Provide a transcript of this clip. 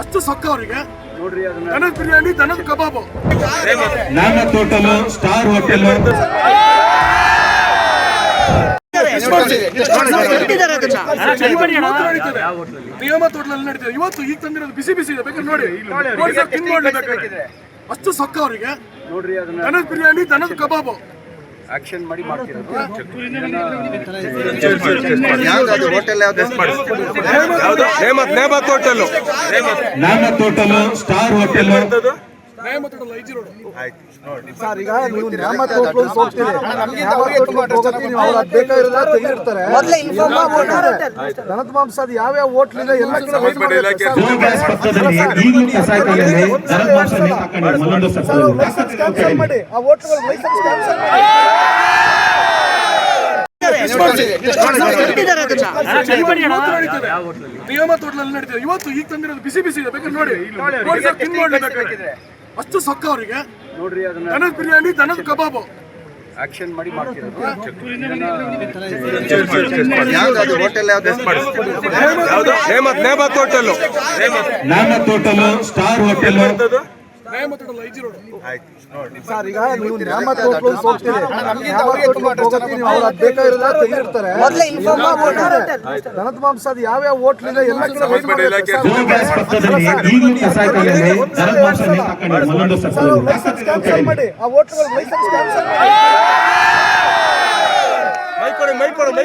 ಅಷ್ಟು ಸೊಕ್ಕ ಅವರಿಗೆ. ದನದ ಬಿರಿಯಾನಿ ದನದ ಕಬಾಬು. ನನ್ನ ತೋಟಲು ಸ್ಟಾರ್ ಹೋಟೆಲ್. ನಿಯಮ ತೋಟದಲ್ಲಿ ನಡೀತದೆ ಇವತ್ತು ಈಗ ತಂದಿರೋದು ಬಿಸಿ ಬಿಸಿ ಇದೆ ಬೇಕಾದ್ರೆ. ನೋಡಿ ನೋಡಿ ಸರ್, ತಿಂದು. ಅಷ್ಟು ಸೊಕ್ಕ ಅವರಿಗೆ. ದನದ ಬಿರಿಯಾನಿ ದನದ ಕಬಾಬು. ಆಕ್ಷನ್ ಮಾಡಿ ಮಾಡ್ತಿರೋದು ಯಾವ್ದು ಹೋಟೆಲ್ ಯಾವ್ದು Nemat Nemat hotel star hotel ನ್ಯಾಯ ರೋಡ್ ಐಜಿ ರೋಡ್ ಸರ್ ಈಗ ನೀವು ನ್ಯಾಮತ್ ಹೋಟ್ಲು ಹೋಗ್ತೀರಿ ನ್ಯಾಮತ್ ಹೋಟ್ಲಿಗೆ ಹೋಗೋಕೆ ನೀವು ಅವ್ರು ಅದ್ ಬೇಕಾಗಿರೋದ ತೆಗೆದಿರ್ತಾರೆ. ದನದ ಮಾಂಸ ಅದು ಯಾವ್ಯಾವ ಹೋಟ್ಲಿದೆ ಎಲ್ಲ ಕಡೆ ಕ್ಯಾನ್ಸಲ್ ಮಾಡಿ. ಆ ಹೋಟ್ಲ್ಗಳ ಲೈಸೆನ್ಸ್ ಕ್ಯಾನ್ಸಲ್ ಇವತ್ತು ನಡೀತದೆ. ನಿಯಮ ತೋಟದಲ್ಲಿ ನಡೀತದೆ. ಇವತ್ತು ಈಗ ತಂದಿರೋದು ಬಿಸಿ ಬಿಸಿ ಇದೆ. ಬೇಕಾದ್ರೆ ನೋಡಿ. ತಿಂದು. ಅಷ್ಟು ಸೊಕ್ಕ ಅವರಿಗೆ. ನೋಡ್ರಿ ಅದನ್ನ ದನದ ಬಿರಿಯಾನಿ ದನದ ಕಬಾಬು. ಆಕ್ಷನ್ ಮಾಡಿ ಮಾಡ್ತಿರೋದು ಯಾವ್ದು ಹೋಟೆಲ್ ಯಾವ್ದು Nemat Nemat hotel Nemat Nemat. Hotel star hotel sir ಈಗ ನೀವು ನ್ಯಾಮತ್ ಹೋಟ್ಲು ಹೋಗ್ತೀರಿ. ನ್ಯಾಮತ್ ಹೋಟ್ಲಿಗೆ ಹೋಗೋಕೆ ನೀವು ಅವ್ರು ಅದ್ ಬೇಕಾಗಿರೋದ ತೆಗೆದಿರ್ತಾರೆ ಎಲ್ಲ ಕಡೆ ಮಾಂಸ ಅದು ಯಾವ್ಯಾವ ಹೋಟ್ಲಿದೆ ಎಲ್ಲ ಲೈಸೆನ್ಸ್ ಕ್ಯಾನ್ಸಲ್ ಮಾಡಿ. ಮಾಡಿ.